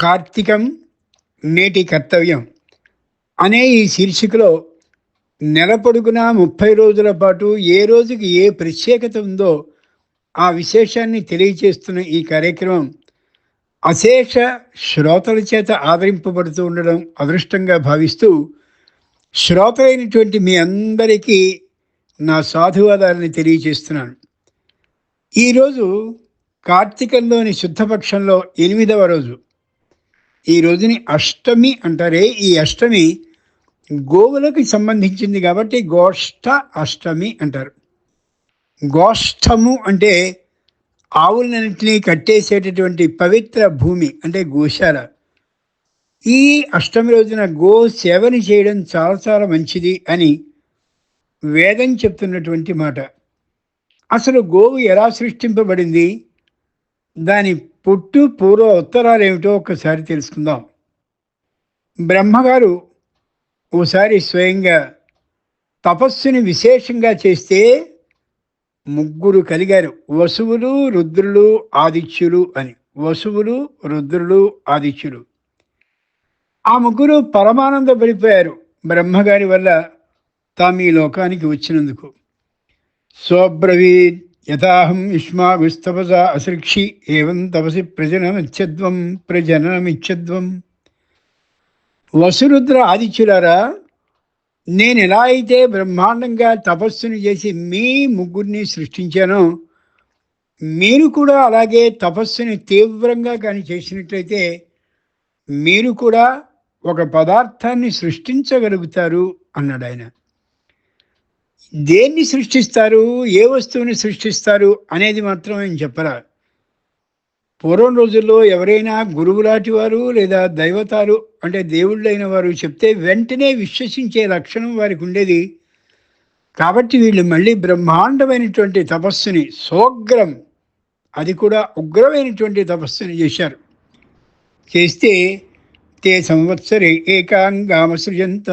కార్తీకం నేటి కర్తవ్యం. అనే ఈ శీర్షికలో నెల పొడుగునా ముప్పై రోజుల పాటు ఏ రోజుకి ఏ ప్రత్యేకత ఉందో ఆ విశేషాన్ని తెలియచేస్తున్న ఈ కార్యక్రమం అశేష శ్రోతల చేత ఆదరింపబడుతూ ఉండడం అదృష్టంగా భావిస్తూ శ్రోతలైనటువంటి మీ అందరికీ నా సాధువాదాలని తెలియచేస్తున్నాను. ఈరోజు కార్తీకంలోని శుద్ధపక్షంలో ఎనిమిదవ రోజు. ఈ రోజుని అష్టమి అంటారే ఈ అష్టమి గోవులకు సంబంధించింది కాబట్టి గోష్ఠ అష్టమి అంటారు. గోష్ఠము అంటే ఆవులన్నింటినీ కట్టేసేటటువంటి పవిత్ర భూమి అంటే గోశాల. ఈ అష్టమి రోజున గో సేవని చేయడం చాలా చాలా మంచిది అని వేదం చెప్తున్నటువంటి మాట. అసలు గోవు ఎలా సృష్టింపబడింది? దాని పుట్టు పూర్వ ఉత్తరాలు ఏమిటో ఒక్కసారి తెలుసుకుందాం. బ్రహ్మగారు ఓసారి స్వయంగా తపస్సుని విశేషంగా చేస్తే ముగ్గురు కలిగారు. వసువులు రుద్రులు ఆదిత్యులు అని. వసువులు రుద్రులు ఆదిత్యులు. ఆ ముగ్గురు పరమానంద పడిపోయారు. బ్రహ్మగారి వల్ల తాము ఈ లోకానికి వచ్చినందుకు. స్వబ్రవీద్ యథాహం యుష్మాగుస్తపస అసృక్షి ఏవం తపసి ప్రజనమిచ్చద్వం ప్రజనమిచ్చద్వం వసురుద్ర ఆదిత్యులారా నేను ఎలా అయితే బ్రహ్మాండంగా తపస్సును చేసి మీ ముగ్గురిని సృష్టించానో మీరు కూడా అలాగే తపస్సుని తీవ్రంగా కానీ చేసినట్లయితే మీరు కూడా ఒక పదార్థాన్ని సృష్టించగలుగుతారు అన్నాడు ఆయన దేన్ని సృష్టిస్తారు? ఏ వస్తువుని సృష్టిస్తారు? అనేది మాత్రం ఆయన చెప్పరా? పూర్వం రోజుల్లో ఎవరైనా గురువులాంటి వారు లేదా దైవతాలు అంటే దేవుళ్ళైన వారు చెప్తే వెంటనే విశ్వసించే లక్షణం వారికి ఉండేది. కాబట్టి వీళ్ళు మళ్ళీ బ్రహ్మాండమైనటువంటి తపస్సుని సోగ్రం అది కూడా ఉగ్రమైనటువంటి తపస్సుని చేశారు. చేస్తే తే సంవత్సరే ఏకాంగామ సృజంత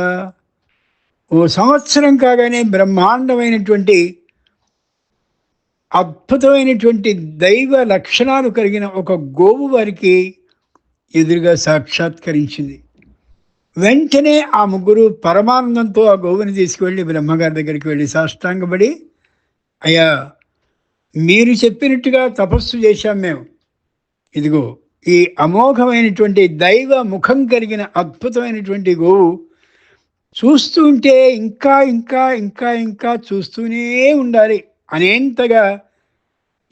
ఓ సంవత్సరం కాగానే బ్రహ్మాండమైనటువంటి అద్భుతమైనటువంటి దైవ లక్షణాలు కలిగిన ఒక గోవు వారికి ఎదురుగా సాక్షాత్కరించింది. వెంటనే ఆ ముగ్గురు పరమానందంతో ఆ గోవుని తీసుకువెళ్ళి బ్రహ్మగారి దగ్గరికి వెళ్ళి సాష్టాంగపడి అయ్యా మీరు చెప్పినట్టుగా తపస్సు చేశాం మేము. ఇదిగో ఈ అమోఘమైనటువంటి దైవ ముఖం కలిగిన అద్భుతమైనటువంటి గోవు చూస్తుంటే ఇంకా ఇంకా ఇంకా ఇంకా చూస్తూనే ఉండాలి. అనేంతగా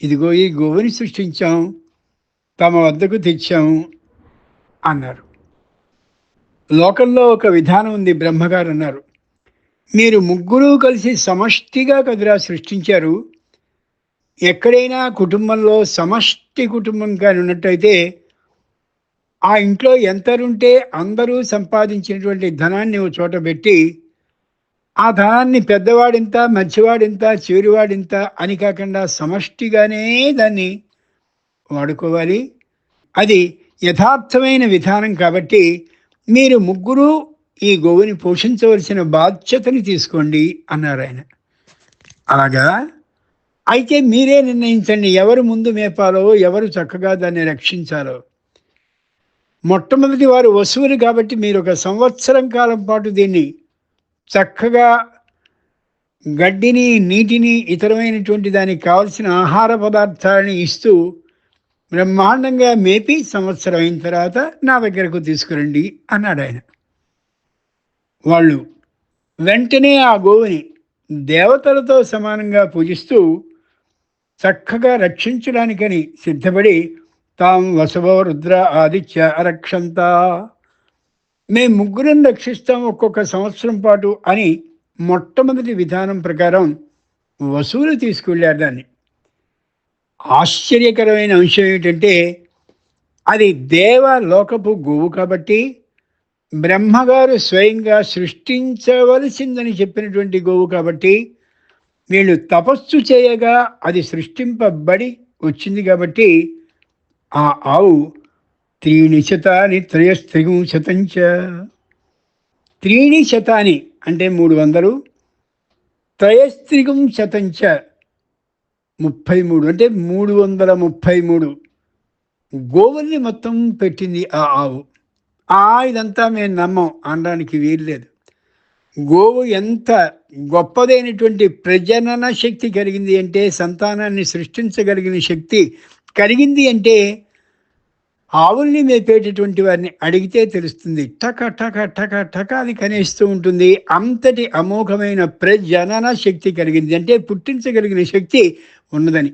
ఇదిగో ఈ గోవుని సృష్టించాం తమ వద్దకు తెచ్చాం అన్నారు. లోకంలో ఒక విధానం ఉంది బ్రహ్మగారు అన్నారు. మీరు ముగ్గురు కలిసి సమష్టిగా కదిరా సృష్టించారు. ఎక్కడైనా కుటుంబంలో సమష్టి కుటుంబం కానీ ఉన్నట్టయితే ఆ ఇంట్లో ఎంతరుంటే అందరూ సంపాదించినటువంటి ధనాన్ని ఓ చోట పెట్టి ఆ ధనాన్ని పెద్దవాడింత మధ్యవాడింత చివరివాడింత అని కాకుండా సమష్టిగానే దాన్ని వాడుకోవాలి. అది యథార్థమైన విధానం కాబట్టి మీరు ముగ్గురు ఈ గోవుని పోషించవలసిన బాధ్యతని తీసుకోండి అన్నారు ఆయన. అలాగా? అయితే మీరే నిర్ణయించండి ఎవరు ముందు మేపాలో ఎవరు చక్కగా దాన్ని రక్షించాలో. మొట్టమొదటి వారు వసూలు కాబట్టి మీరు ఒక సంవత్సరం కాలం పాటు దీన్ని చక్కగా గడ్డిని నీటిని ఇతరమైనటువంటి దానికి కావలసిన ఆహార పదార్థాలని ఇస్తూ బ్రహ్మాండంగా మేపి సంవత్సరం అయిన తర్వాత నా దగ్గరకు తీసుకురండి అన్నాడు ఆయన. వాళ్ళు వెంటనే ఆ గోవుని దేవతలతో సమానంగా పూజిస్తూ చక్కగా రక్షించడానికని సిద్ధపడి తాం వసవ రుద్ర ఆదిత్య అరక్షంత. మేము ముగ్గురం రక్షిస్తాం ఒక్కొక్క సంవత్సరం పాటు అని మొట్టమొదటి విధానం ప్రకారం వసూలు తీసుకువెళ్ళారు దాన్ని. ఆశ్చర్యకరమైన అంశం ఏమిటంటే అది దేవలోకపు గోవు కాబట్టి బ్రహ్మగారు స్వయంగా సృష్టించవలసిందని చెప్పినటువంటి గోవు కాబట్టి వీళ్ళు తపస్సు చేయగా అది సృష్టింపబడి వచ్చింది కాబట్టి ఆ ఆవు త్రీణి శతాని త్రయస్త్రిగం శతంచ త్రీణి శతాని అంటే మూడు వందలు త్రయస్త్రిగం శతంచ ముప్పై మూడు అంటే మూడు వందల ముప్పై మూడు గోవుల్ని మొత్తం పెట్టింది ఆ ఆవు. ఆ ఇదంతా మేము నమ్మం అనడానికి వీల్లేదు. గోవు ఎంత గొప్పదైనటువంటి ప్రజనన శక్తి కలిగింది అంటే సంతానాన్ని సృష్టించగలిగిన శక్తి కలిగింది అంటే ఆవుల్ని మేపేటటువంటి వారిని అడిగితే తెలుస్తుంది టక టక టక టక అది కనేస్తూ ఉంటుంది. అంతటి అమోఘమైన ప్రజనన శక్తి కలిగింది. అంటే పుట్టించగలిగిన శక్తి ఉన్నదని.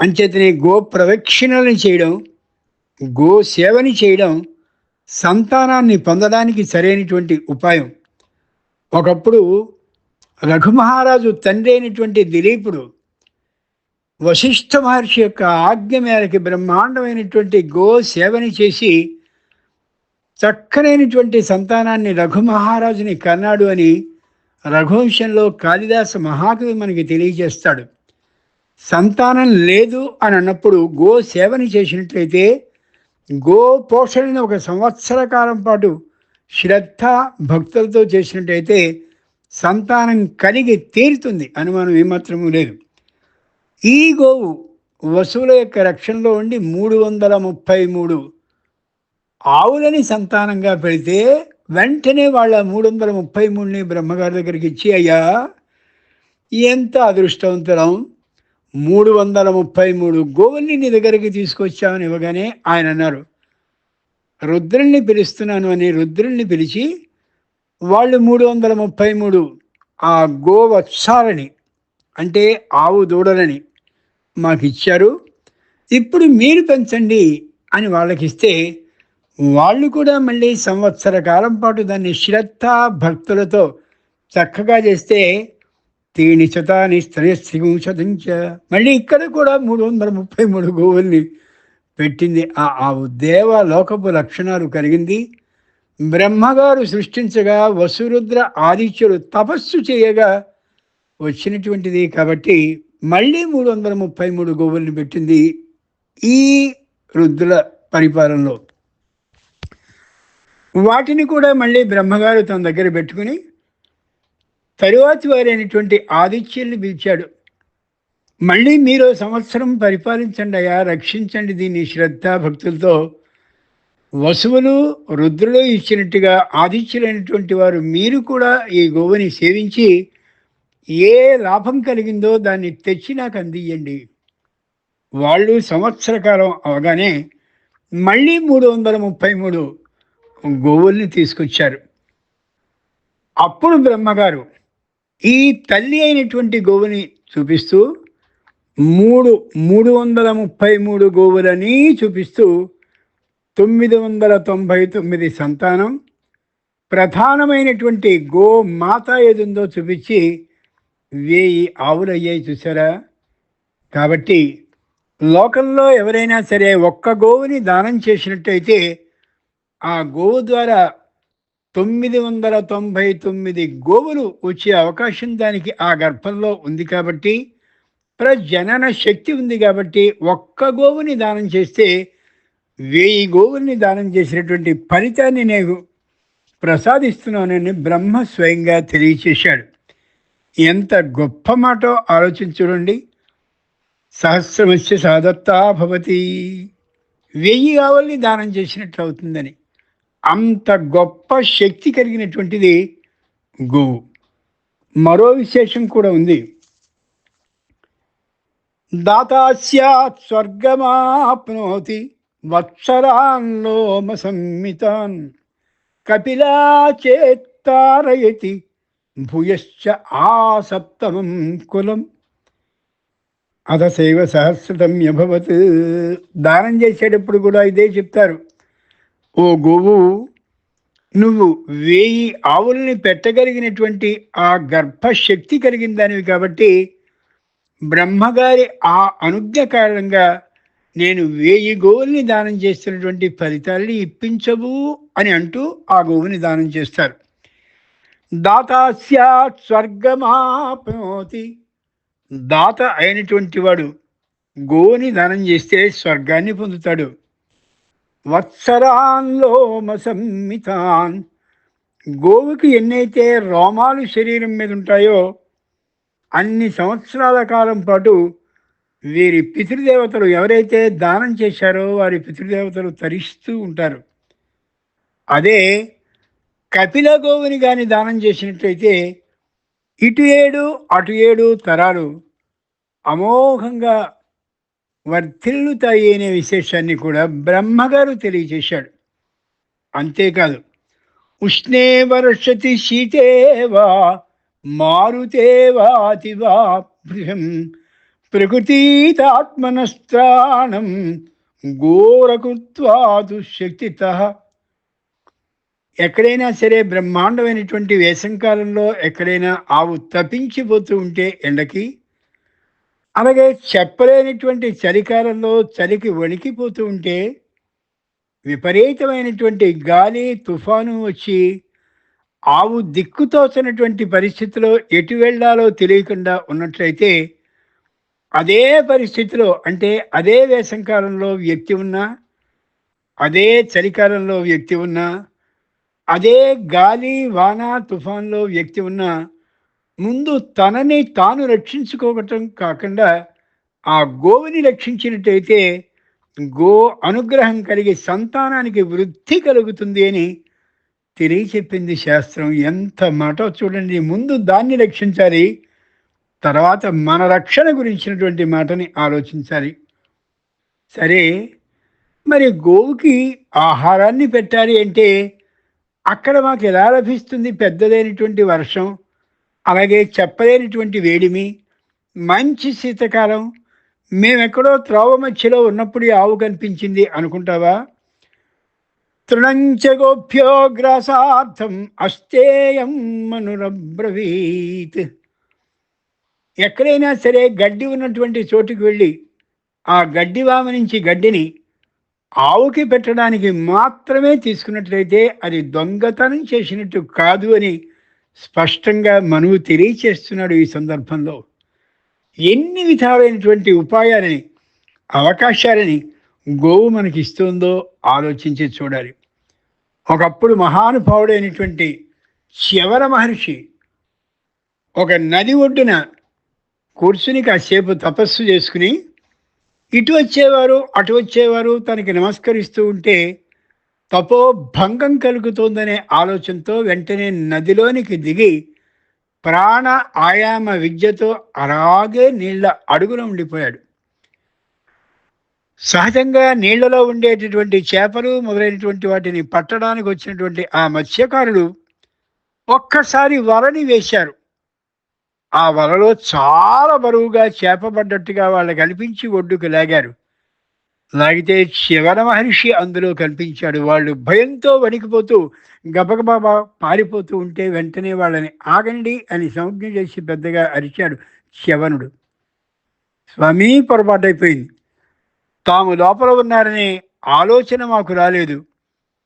అంచేతనే గో ప్రవక్షిణలను చేయడం గో సేవని చేయడం సంతానాన్ని పొందడానికి సరైనటువంటి ఉపాయం. ఒకప్పుడు రఘుమహారాజు తండ్రి అయినటువంటి దిలీపుడు వశిష్ఠ మహర్షి యొక్క ఆజ్ఞ మేరకు బ్రహ్మాండమైనటువంటి గో సేవని చేసి చక్కనైనటువంటి సంతానాన్ని రఘు మహారాజుని కన్నాడు అని రఘువంశంలో కాళిదాస మహాకవి మనకి తెలియజేస్తాడు. సంతానం లేదు అని అన్నప్పుడు గో సేవని చేసినట్లయితే గో పోషణని ఒక సంవత్సర కాలం పాటు శ్రద్ధ భక్తులతో చేసినట్టయితే సంతానం కలిగి తీరుతుంది. అనుమానం ఏమాత్రము లేదు. ఈ గోవు వసువుల యొక్క రక్షణలో ఉండి మూడు వందల ముప్పై మూడు ఆవులని సంతానంగా పెడితే వెంటనే వాళ్ళ మూడు వందల ముప్పై మూడుని బ్రహ్మగారి దగ్గరికి ఇచ్చి అయ్యా ఎంత అదృష్టవంతరం మూడు వందల ముప్పై మూడు గోవుల్ని నీ దగ్గరికి తీసుకొచ్చామని ఇవ్వగానే ఆయన అన్నారు. రుద్రుల్ని పిలుస్తున్నాను అని రుద్రుల్ని పిలిచి వాళ్ళు మూడు వందల ముప్పై మూడు ఆ గోవత్సాలని అంటే ఆవు దూడలని మాకు ఇచ్చారు ఇప్పుడు మీరు పెంచండి అని వాళ్ళకి ఇస్తే వాళ్ళు కూడా మళ్ళీ సంవత్సర కాలం పాటు దాన్ని శ్రద్ధ భక్తులతో చక్కగా చేస్తే తీని శతాని స్త్రయశించ మళ్ళీ ఇక్కడ కూడా మూడు వందల ముప్పై మూడు గోవుల్ని పెట్టింది. ఆ ఆ దేవ లోకపు లక్షణాలు కలిగింది. బ్రహ్మగారు సృష్టించగా వసురుద్ర ఆదిత్యులు తపస్సు చేయగా వచ్చినటువంటిది కాబట్టి మళ్ళీ మూడు వందల ముప్పై మూడు గోవుల్ని పెట్టింది ఈ రుద్రుల పరిపాలనలో. వాటిని కూడా మళ్ళీ బ్రహ్మగారు తన దగ్గర పెట్టుకుని తరువాతి వారైనటువంటి ఆదిత్యుల్ని పిలిచాడు. మళ్ళీ మీరు సంవత్సరం పరిపాలించండి అయ్యా రక్షించండి దీన్ని శ్రద్ధ భక్తులతో వసువులు రుద్రులు ఇచ్చినట్టుగా ఆదిత్యులైనటువంటి వారు మీరు కూడా ఈ గోవుని సేవించి ఏ లాభం కలిగిందో దాన్ని తెచ్చి నాకు అందియండి వాళ్ళు సంవత్సర కాలం అవగానే మళ్ళీ మూడు వందల ముప్పై మూడు గోవుల్ని తీసుకొచ్చారు. అప్పుడు బ్రహ్మగారు ఈ తల్లి అయినటువంటి గోవుని చూపిస్తూ మూడు మూడు వందల ముప్పై మూడు గోవులని చూపిస్తూ తొమ్మిది వందల తొంభై తొమ్మిది సంతానం ప్రధానమైనటువంటి గో మాత ఏదుందో చూపించి వేయి ఆవులు అయ్యాయి చూసారా కాబట్టి లోకంలో ఎవరైనా సరే ఒక్క గోవుని దానం చేసినట్టయితే ఆ గోవు ద్వారా తొమ్మిది వందల తొంభై తొమ్మిది గోవులు వచ్చే అవకాశం దానికి ఆ గర్భంలో ఉంది కాబట్టి ప్రజనన శక్తి ఉంది కాబట్టి ఒక్క గోవుని దానం చేస్తే వెయ్యి గోవుల్ని దానం చేసినటువంటి ఫలితాన్ని నేను ప్రసాదిస్తున్నానని బ్రహ్మ స్వయంగా తెలియచేశాడు. ఎంత గొప్ప మాటో ఆలోచించుడండి సహస్రమస్య సాదత్తా భవతి. వెయ్యి ఆవుల్ని దానం చేసినట్లు అవుతుందని. అంత గొప్ప శక్తి కలిగినటువంటిది గోవు మరో విశేషం కూడా ఉంది. దాతాస్యాత్ స్వర్గమాప్నోతి వత్సరాన్లోమ సంమితాన్. కపిలా చేత్తారయతి భూయశ్చ ఆసప్తమం కులం. అధశైవ సహస్రతమ్యభవత్ దానం చేసేటప్పుడు కూడా ఇదే చెప్తారు. ఓ గోవు నువ్వు వేయి ఆవుల్ని పెట్టగలిగినటువంటి ఆ గర్భశక్తి కలిగిన దానివి కాబట్టి బ్రహ్మగారి ఆ అనుజ్ఞ కారణంగా నేను వేయి గోవుల్ని దానం చేస్తున్నటువంటి ఫలితాల్ని ఇప్పించవు అని అంటూ ఆ గోవుని దానం చేస్తారు. దాతాస్యాత్ స్వర్గమాప్నోతి. దాత అయినటువంటి వాడు గోని దానం చేస్తే స్వర్గాన్ని పొందుతాడు. వత్సరాన్లోమ సంమితాన్ గోవుకి ఎన్నైతే రోమాలు శరీరం మీద ఉంటాయో అన్ని సంవత్సరాల కాలం పాటు వీరి పితృదేవతలు ఎవరైతే దానం చేశారో వారి పితృదేవతలు తరిస్తూ ఉంటారు. అదే కపిల గోవుని కానీ దానం చేసినట్లయితే ఇటు ఏడు అటు ఏడు తరాలు అమోఘంగా వర్ధిల్లుతాయి అనే విశేషాన్ని కూడా బ్రహ్మగారు తెలియజేశాడు. అంతేకాదు ఉష్ణే వర్షతి శీతేవా మారుతేవాతివా భృహం ప్రకృతీతాత్మనస్త్రాణం ఘోరకృత్వాదు శక్తిత ఎక్కడైనా సరే బ్రహ్మాండమైనటువంటి వేసంకాలంలో ఎక్కడైనా ఆవు తప్పించిపోతూ ఉంటే ఎండకి అలాగే చెప్పలేనటువంటి చలికాలంలో చలికి వణికిపోతూ ఉంటే విపరీతమైనటువంటి గాలి తుఫాను వచ్చి ఆవు దిక్కుతోచనటువంటి పరిస్థితిలో ఎటు వెళ్ళాలో తెలియకుండా ఉన్నట్లయితే అదే పరిస్థితిలో అంటే అదే వేసంకాలంలో వ్యక్తి ఉన్నా అదే చలికాలంలో వ్యక్తి ఉన్నా అదే గాలి వాన తుఫాన్లో వ్యక్తి ఉన్న ముందు తనని తాను రక్షించుకోవటం కాకుండా ఆ గోవుని రక్షించినట్టయితే గో అనుగ్రహం కలిగి సంతానానికి వృద్ధి కలుగుతుంది అని తెలియచెప్పింది శాస్త్రం. ఎంత మాట చూడండి. ముందు దాన్ని రక్షించాలి తర్వాత మన రక్షణ గురించినటువంటి మాటని ఆలోచించాలి. సరే మరి గోవుకి ఆహారాన్ని పెట్టాలి అంటే అక్కడ మాకు ఎలా లభిస్తుంది పెద్దదైనటువంటి వర్షం అలాగే చెప్పలేనటువంటి వేడిమి మంచి శీతకాలం మేమెక్కడో త్రోవ మధ్యలో ఉన్నప్పుడు ఆవు కనిపించింది అనుకుంటావా? తృణంచగోప్యోగ్రాసార్థం అస్తేయం మనురబ్రవీత్. ఎక్కడైనా సరే గడ్డి ఉన్నటువంటి చోటుకి వెళ్ళి ఆ గడ్డి వామ నుంచి గడ్డిని ఆవుకి పెట్టడానికి మాత్రమే తీసుకున్నట్లయితే అది దొంగతనం చేసినట్టు కాదు అని స్పష్టంగా మనువు తెలియచేస్తున్నాడు ఈ సందర్భంలో. ఎన్ని విధాలైనటువంటి ఉపాయాలని అవకాశాలని గోవు మనకి ఇస్తుందో ఆలోచించి చూడాలి. ఒకప్పుడు మహానుభావుడైనటువంటి శివర మహర్షి ఒక నది ఒడ్డున కూర్చుని కాసేపు తపస్సు చేసుకుని ఇటు వచ్చేవారు అటు వచ్చేవారు తనకి నమస్కరిస్తూ ఉంటే తపో భంగం కలుగుతోందనే ఆలోచనతో వెంటనే నదిలోనికి దిగి ప్రాణ ఆయామ విద్యతో అలాగే నీళ్ళ అడుగున ఉండిపోయాడు. సహజంగా నీళ్ళలో ఉండేటటువంటి చేపలు మొదలైనటువంటి వాటిని పట్టడానికి వచ్చినటువంటి ఆ మత్స్యకారులు ఒక్కసారి వలని వేశారు. ఆ వలలో చాలా బరువుగా చేపబడ్డట్టుగా వాళ్ళు కనిపించి ఒడ్డుకు లాగారు. లాగితే శివన మహర్షి అందులో కనిపించాడు. వాళ్ళు భయంతో వణికిపోతూ గబగబాబా పారిపోతూ ఉంటే వెంటనే వాళ్ళని ఆగండి అని సంజ్ఞ చేసి పెద్దగా అరిచాడు శవనుడు. స్వామి పొరపాటైపోయింది తాము లోపల ఉన్నారనే ఆలోచన మాకు రాలేదు.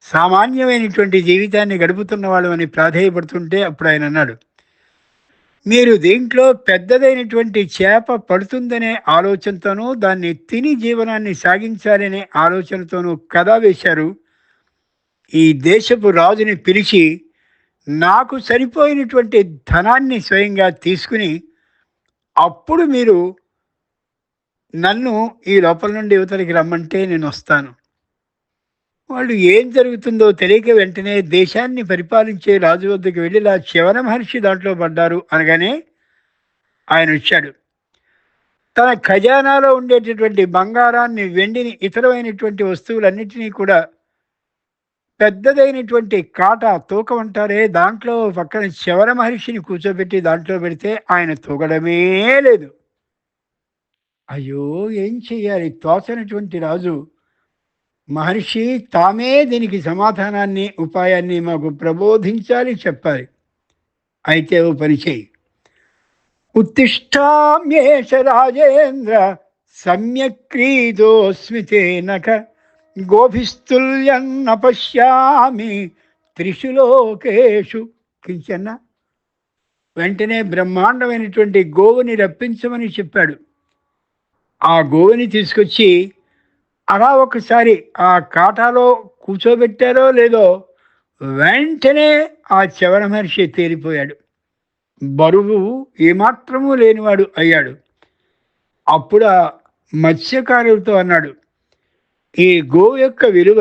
సామాన్యమైనటువంటి జీవితాన్ని గడుపుతున్న వాళ్ళమని ప్రాధేయపడుతుంటే అప్పుడు ఆయన అన్నాడు. మీరు దీంట్లో పెద్దదైనటువంటి చేప పడుతుందనే ఆలోచనతోనూ దాన్ని తిని జీవనాన్ని సాగించాలనే ఆలోచనతోనూ కథ వేశారు. ఈ దేశపు రాజుని పిలిచి నాకు సరిపోయినటువంటి ధనాన్ని స్వయంగా తీసుకుని అప్పుడు మీరు నన్ను ఈ లోపల నుండి యువతలకి రమ్మంటే నేను వస్తాను. వాళ్ళు ఏం జరుగుతుందో తెలియక వెంటనే దేశాన్ని పరిపాలించే రాజు వద్దకు వెళ్ళి ఇలా శివన మహర్షి దాంట్లో పడ్డారు అనగానే ఆయన వచ్చాడు. తన ఖజానాలో ఉండేటటువంటి బంగారాన్ని వెండిని ఇతరమైనటువంటి వస్తువులన్నిటినీ కూడా పెద్దదైనటువంటి కాట తూకం అంటారే దాంట్లో పక్కన శివన మహర్షిని కూర్చోబెట్టి దాంట్లో పెడితే ఆయన తూగడమే లేదు. అయ్యో ఏం చెయ్యాలి? తోచనటువంటి రాజు మహర్షి తామే దీనికి సమాధానాన్ని ఉపాయాన్ని మాకు ప్రబోధించాలి చెప్పాలి. అయితే ఓ పనిచేయి ఉత్తిష్టామ్యేష రాజేంద్ర సమ్యక్రీదోస్మితే నఖ గోభిస్తుల్యన్న పశ్యామి త్రిషు లోకేషు. కించన్న. వెంటనే బ్రహ్మాండమైనటువంటి గోవుని రప్పించమని చెప్పాడు. ఆ గోవుని తీసుకొచ్చి అలా ఒకసారి ఆ కాటాలో కూర్చోబెట్టారో లేదో వెంటనే ఆ చవర మహర్షి తేలిపోయాడు. బరువు ఏమాత్రము లేనివాడు అయ్యాడు. అప్పుడు ఆ మత్స్యకారులతో అన్నాడు ఈ గో యొక్క విలువ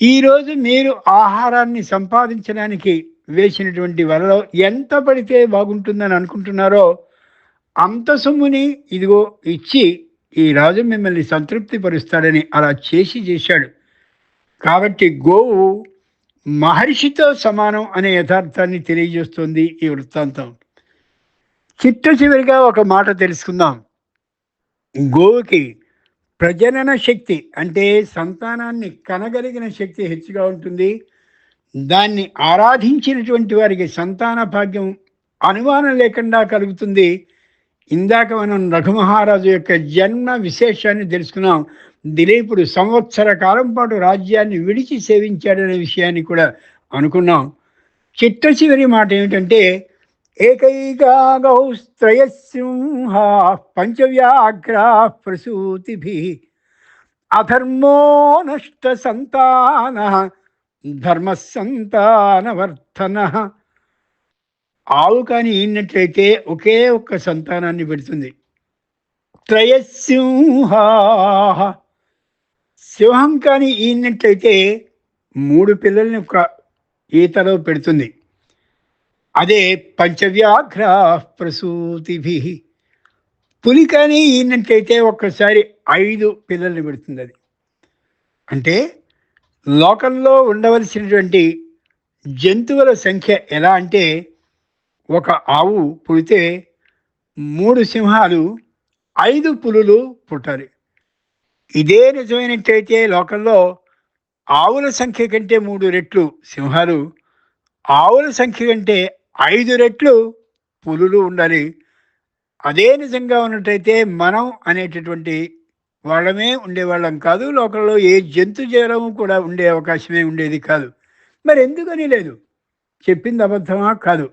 ఈరోజు మీరు ఆహారాన్ని సంపాదించడానికి వేసినటువంటి వలలో ఎంత పడితే బాగుంటుందని అనుకుంటున్నారో అంత సొమ్ముని ఇదిగో ఇచ్చి ఈ రాజు మిమ్మల్ని సంతృప్తి పరుస్తాడని అలా చేసి చేశాడు. కాబట్టి గోవు మహర్షితో సమానం అనే యథార్థాన్ని తెలియజేస్తుంది ఈ వృత్తాంతం. చిట్ట చివరిగా ఒక మాట తెలుసుకుందాం. గోవుకి ప్రజనన శక్తి అంటే సంతానాన్ని కనగలిగిన శక్తి హెచ్చుగా ఉంటుంది. దాన్ని ఆరాధించినటువంటి వారికి సంతాన భాగ్యం అనుమానం లేకుండా కలుగుతుంది. ఇందాక మనం రఘుమహారాజు యొక్క జన్మ విశేషాన్ని తెలుసుకున్నాం. దిలీపుడు సంవత్సర కాలం పాటు రాజ్యాన్ని విడిచి సేవించాడనే విషయాన్ని కూడా అనుకున్నాం. చిట్ట చివరి మాట ఏమిటంటే ఏకైకాగౌస్త్రయసింహ పంచవ్యాఘ్రా ప్రసూతిభి అధర్మో నష్ట సంతాన ధర్మ సంతానవర్ధన ఆవు కానీ ఈనట్లయితే ఒకే ఒక్క సంతానాన్ని పెడుతుంది. త్రయసింహ సింహం కానీ ఈనట్లయితే మూడు పిల్లల్ని ఒక ఈతలో పెడుతుంది. అదే పంచవ్యాఘ్ర ప్రసూతిభి. పులి కానీ ఈనట్లయితే ఒక్కసారి ఐదు పిల్లల్ని పెడుతుంది అది. అంటే లోకంలో ఉండవలసినటువంటి జంతువుల సంఖ్య ఎలా అంటే ఒక ఆవు పుడితే మూడు సింహాలు ఐదు పులులు పుట్టాలి ఇదే నిజమైనట్టయితే లోకంలో ఆవుల సంఖ్య కంటే మూడు రెట్లు సింహాలు ఆవుల సంఖ్య కంటే ఐదు రెట్లు పులులు ఉండాలి. అదే నిజంగా ఉన్నట్టయితే మనం అనేటటువంటి వాళ్ళమే ఉండేవాళ్ళం కాదు. లోకంలో ఏ జంతు జీవనము కూడా ఉండే అవకాశమే ఉండేది కాదు. మరి ఎందుకని లేదు? చెప్పింది అబద్ధమా? కాదు.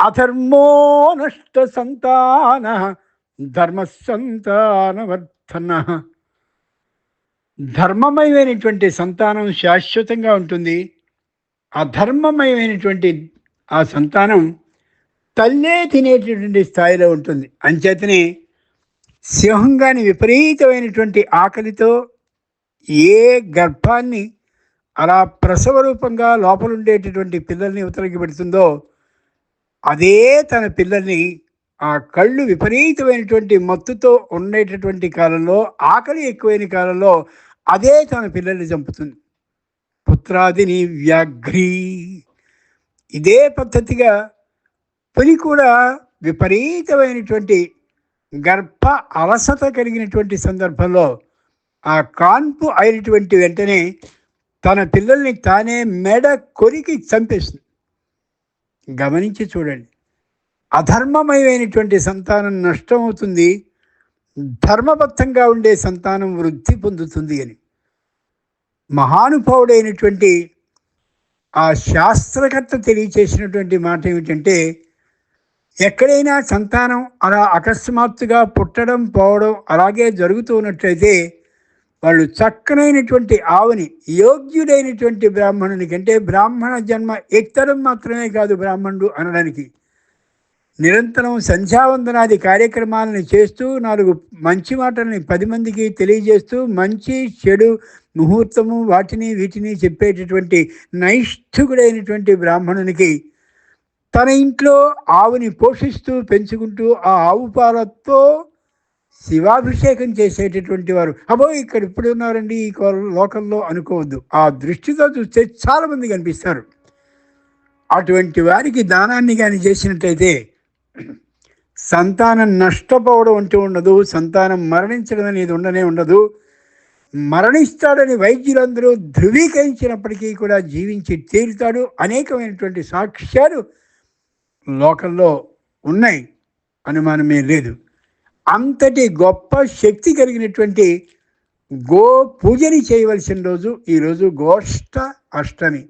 అధర్మో నష్ట సంతాన ధర్మ సంతానవర్ధన ధర్మమయమైనటువంటి సంతానం శాశ్వతంగా ఉంటుంది. అధర్మమయమైనటువంటి ఆ సంతానం తల్లే తినేటటువంటి స్థాయిలో ఉంటుంది. అంచేతనే సింహంగాని విపరీతమైనటువంటి ఆకలితో ఏ గర్భాన్ని అలా ప్రసవ రూపంగా లోపలుండేటటువంటి పిల్లల్ని ఉతలకి పెడుతుందో అదే తన పిల్లల్ని ఆ కళ్ళు విపరీతమైనటువంటి మత్తుతో ఉండేటటువంటి కాలంలో ఆకలి ఎక్కువైన కాలంలో అదే తన పిల్లల్ని చంపుతుంది. పుత్రాదిని వ్యాఘ్రీ. ఇదే పద్ధతిగా పులి కూడా విపరీతమైనటువంటి గర్భ అలసత కలిగినటువంటి సందర్భంలో ఆ కాన్పు అయినటువంటి వెంటనే తన పిల్లల్ని తానే మెడ కొరికి చంపేస్తుంది గమనించి చూడండి. అధర్మమయమైనటువంటి సంతానం నష్టమవుతుంది. ధర్మబద్ధంగా ఉండే సంతానం వృద్ధి పొందుతుంది అని. మహానుభావుడైనటువంటి ఆ శాస్త్రకర్త తెలియచేసినటువంటి మాట ఏమిటంటే ఎక్కడైనా సంతానం అలా అకస్మాత్తుగా పుట్టడం పోవడం అలాగే జరుగుతూ ఉన్నట్లయితే వాళ్ళు చక్కనైనటువంటి ఆవుని యోగ్యుడైనటువంటి బ్రాహ్మణునికి అంటే బ్రాహ్మణ జన్మ ఎత్తడం మాత్రమే కాదు బ్రాహ్మణుడు అనడానికి. నిరంతరం సంధ్యావందనాది కార్యక్రమాలను చేస్తూ నాలుగు మంచి మాటల్ని పది మందికి తెలియజేస్తూ మంచి చెడు ముహూర్తము వాటిని వీటిని చెప్పేటటువంటి నైష్ఠుకుడైనటువంటి బ్రాహ్మణునికి తన ఇంట్లో ఆవుని పోషిస్తూ పెంచుకుంటూ ఆ ఆవు పాలతో శివాభిషేకం చేసేటటువంటి వారు. అబో ఇక్కడ ఇప్పుడు ఉన్నారండి ఈ లోకంలో అనుకోవద్దు. ఆ దృష్టితో చూస్తే చాలామంది కనిపిస్తారు. అటువంటి వారికి దానాన్ని కానీ చేసినట్టయితే సంతానం నష్టపోవడం అంటూ ఉండదు సంతానం మరణించడం అనేది ఉండనే ఉండదు. మరణిస్తాడని వైద్యులందరూ ధృవీకరించినప్పటికీ కూడా జీవించి తీరుతాడు. అనేకమైనటువంటి సాక్ష్యాలు లోకంలో ఉన్నాయి. అనుమానమే లేదు. అంతటి గొప్ప శక్తి కలిగినటువంటి గో పూజని చేయవలసిన రోజు ఈరోజు గోష్ట అష్టమి.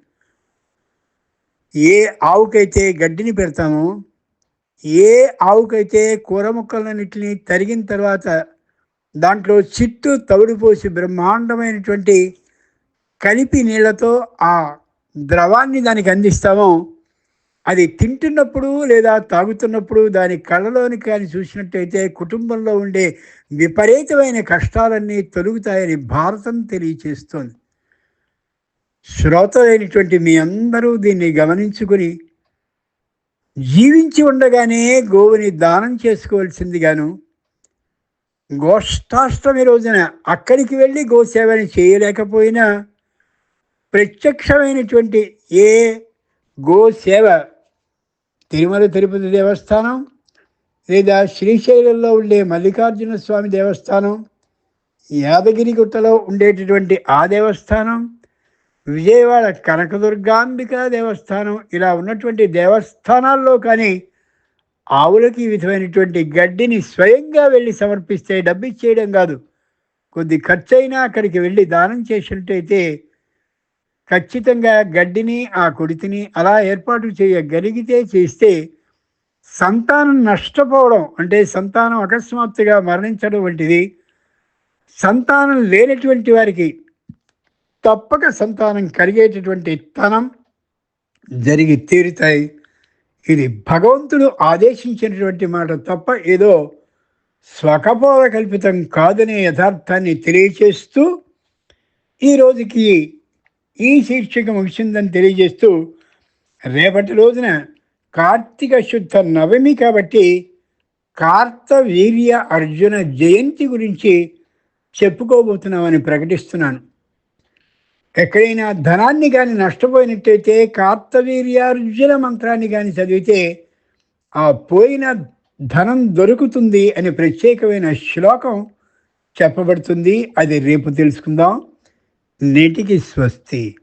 ఏ ఆవుకైతే గడ్డిని పెడతామో ఏ ఆవుకైతే కూర ముక్కలన్నింటినీ తరిగిన తర్వాత దాంట్లో చిట్టు తవుడు పోసి బ్రహ్మాండమైనటువంటి కలిపి నీళ్ళతో ఆ ద్రవాన్ని దానికి అందిస్తామో అది తింటున్నప్పుడు లేదా తాగుతున్నప్పుడు దాని కళ్ళలోని కానీ చూసినట్టయితే కుటుంబంలో ఉండే విపరీతమైన కష్టాలన్నీ తొలుగుతాయని భారతం తెలియచేస్తోంది. శ్రోతలైనటువంటి మీ అందరూ దీన్ని గమనించుకుని జీవించి ఉండగానే గోవుని దానం చేసుకోవాల్సిందిగాను గోష్ఠాష్టమి రోజున అక్కడికి వెళ్ళి గోసేవని చేయలేకపోయినా ప్రత్యక్షమైనటువంటి ఏ గోసేవ తిరుమల తిరుపతి దేవస్థానం లేదా శ్రీశైలంలో ఉండే మల్లికార్జున స్వామి దేవస్థానం యాదగిరిగుట్టలో ఉండేటటువంటి ఆ దేవస్థానం విజయవాడ కనకదుర్గాంబిక దేవస్థానం ఇలా ఉన్నటువంటి దేవస్థానాల్లో కానీ ఆవులకి ఈ విధమైనటువంటి గడ్డిని స్వయంగా వెళ్ళి సమర్పిస్తే డబ్బు ఇచ్చేయడం కాదు. కొద్ది ఖర్చైనా అక్కడికి వెళ్ళి దానం చేసినట్టయితే ఖచ్చితంగా గడ్డిని ఆ కొడితిని అలా ఏర్పాటు చేయగలిగితే చేస్తే సంతానం నష్టపోవడం అంటే సంతానం అకస్మాత్తుగా మరణించడం వంటిది సంతానం లేనటువంటి వారికి తప్పక సంతానం కలిగేటటువంటి తనం జరిగి తీరుతాయి. ఇది భగవంతుడు ఆదేశించినటువంటి మాట తప్ప ఏదో స్వకపోల కల్పితం కాదనే యథార్థాన్ని తెలియచేస్తూ ఈ రోజుకి ఈ శీర్షిక ముగిసిందని తెలియజేస్తూ రేపటి రోజున కార్తీక శుద్ధ నవమి కాబట్టి కార్తవీర్య అర్జున జయంతి గురించి చెప్పుకోబోతున్నామని ప్రకటిస్తున్నాను. ఎక్కడైనా ధనాన్ని కానీ నష్టపోయినట్టయితే కార్తవీర్యార్జున మంత్రాన్ని కానీ చదివితే ఆ పోయిన ధనం దొరుకుతుంది అనే ప్రత్యేకమైన శ్లోకం చెప్పబడుతుంది. అది రేపు తెలుసుకుందాం. नेटिक स्वस्ति